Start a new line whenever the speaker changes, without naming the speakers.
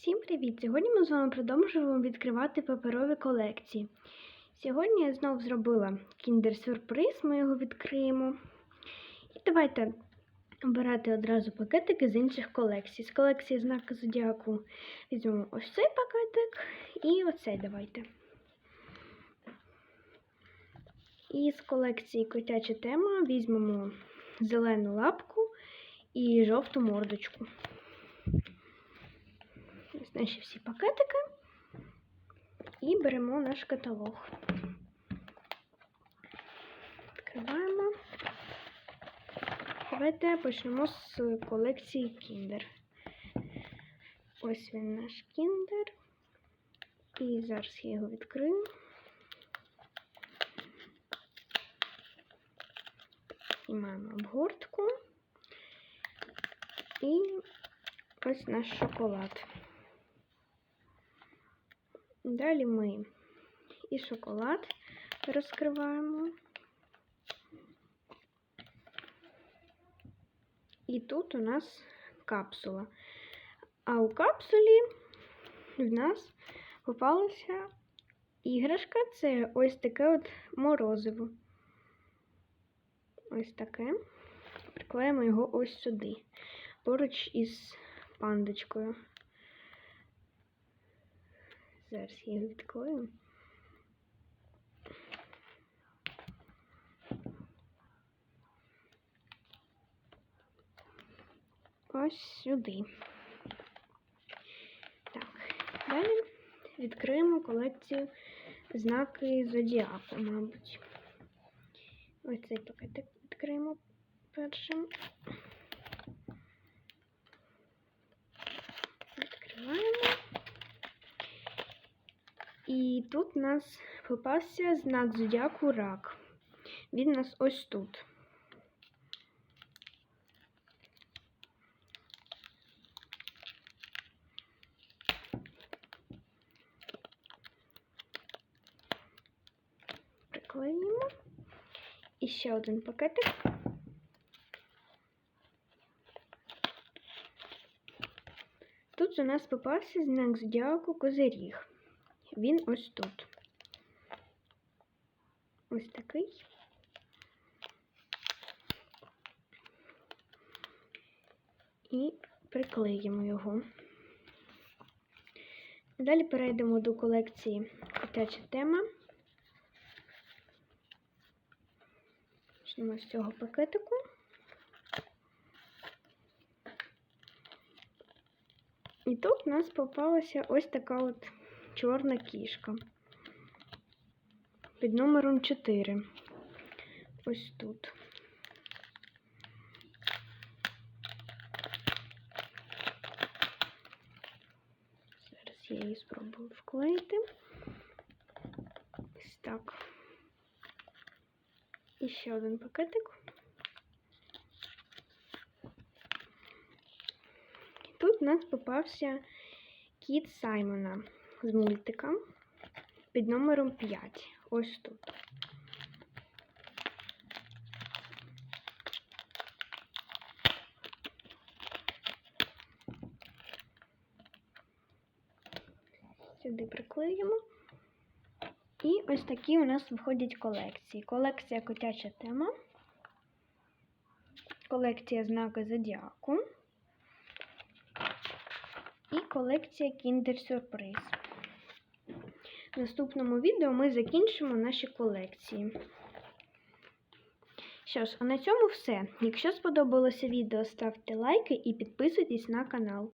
Всім привіт! Сьогодні ми з вами продовжуємо відкривати паперові колекції. Сьогодні я знов зробила кіндер-сюрприз, ми його відкриємо. І давайте обирати одразу пакетики з інших колекцій. З колекції знаки Зодіаку візьмемо ось цей пакетик і оцей давайте. І з колекції котяча тема візьмемо зелену лапку і жовту мордочку. Ось наші всі пакетики. І беремо наш каталог. Відкриваємо. Давайте почнемо з колекції Kinder. Ось він наш Kinder. І зараз я його відкрию. Знімаємо обгортку. І ось наш шоколад. Далі ми і шоколад розкриваємо. І тут у нас капсула. А у капсулі в нас попалася іграшка. Це ось таке от морозиво. Ось таке. Приклеїмо його ось сюди, поруч із пандочкою. Зараз я його. Ось сюди. Так, далі відкриємо колекцію знаки Зодіаку, мабуть. Ось цей пакетик відкриємо першим. Відкриваємо. І тут у нас попався знак зодіаку рак. Він у нас ось тут. Приклеїмо. І ще один пакетик. Тут у нас попався знак зодіаку Козиріг. Він ось тут. Ось такий. І приклеїмо його. Далі перейдемо до колекції котяча тема. Почнемо з цього пакетику. І тут у нас попалася ось така от чорна кішка під номером 4. Ось тут. Зараз я її спробую вклеїти. Ось так. І ще один пакетик. Тут у нас попався кіт Саймона з мультика під номером 5. Ось тут. Сюди приклеїмо. І ось такі у нас виходять колекції. Колекція котяча тема, колекція знаки Зодіаку і колекція Kinder Сюрприз. Наступному відео ми закінчимо наші колекції. Що ж, а на цьому все. Якщо сподобалося відео, ставте лайки і підписуйтесь на канал.